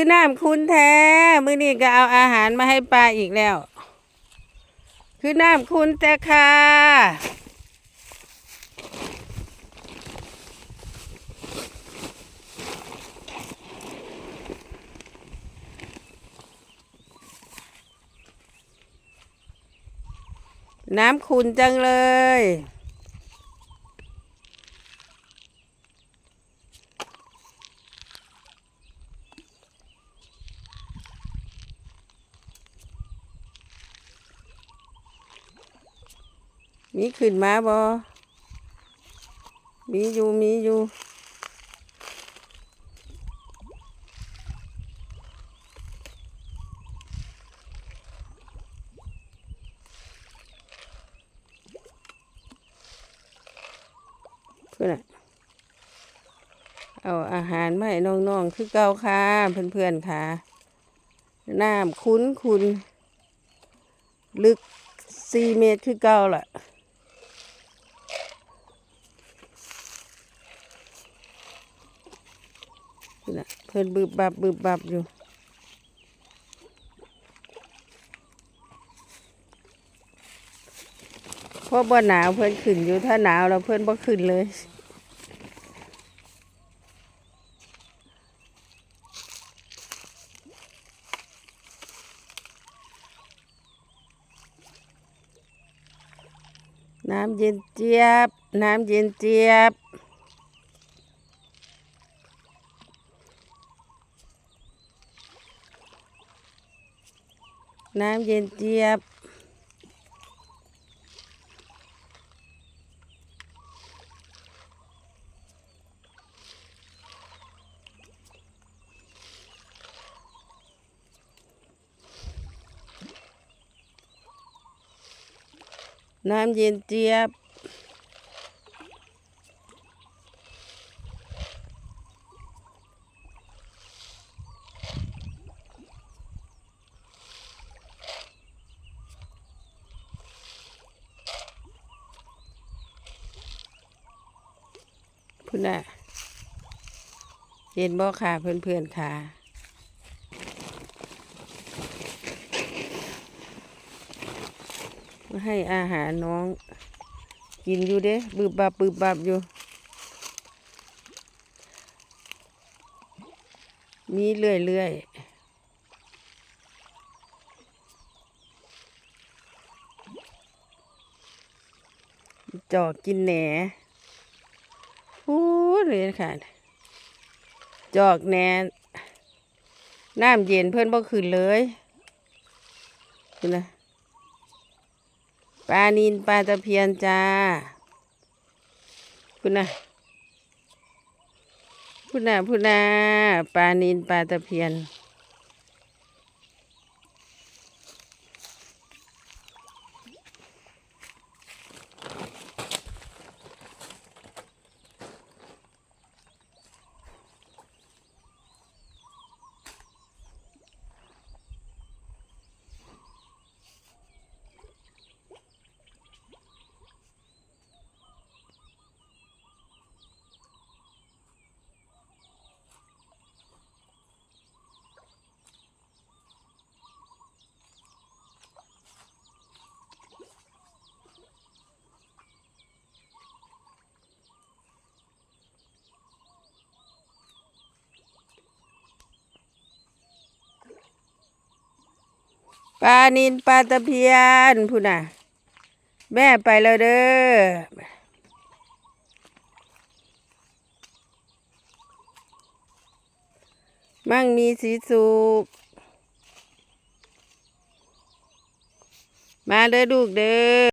คือน้ำคุณแท้ มื้อนี้ก็เอาอาหารมาให้ปลาอีกแล้ว คือน้ำคุณแต่ค่ะน้ำคุณจังเลย มีขึ้นมาบอมีอยู่มีอยู่เพื่อนะเอาอาหารมาให้น้องๆคือเก่าค่ะเพื่อนๆค่ะน้ำคุ้นคุณ ลึกสี่เมตรคือเก่าล่ะ เพิ่นน่ะเพิ่นบึบบับบึบบับอยู่เพราะบ่หนาวเพิ่นขึ้นอยู่ถ้าหนาวแล้วเพิ่นบ่ขึ้นเลยน้ำเย็นเจี๊ยบ น้ำเย็นเจี๊ยบ น้ำเย็นเจี๊ยบ น้ำเย็นเจี๊ยบ พุ่นน่ะเห็นบ่ค่ะเพื่อนๆค่ะมาให้อาหารน้อง กินอยู่เด้บึบบับบึบบับอยู่ มีเรื่อยเรื่อยๆจอกกินแหน พูดเลยค่ะ จอกแหนน้ำเย็นเพื่อนบ่ขึ้นเลยคุณนะปลานินปลาตะเพียนจ้าคุณนะคุณนะคุณนะปลานินปลาตะเพียน ปลานินปลาตะเพียนพูน่ะ แม่ไปแล้วเด้อมั่งมีสีสุกมาเด้อลูกเด้อ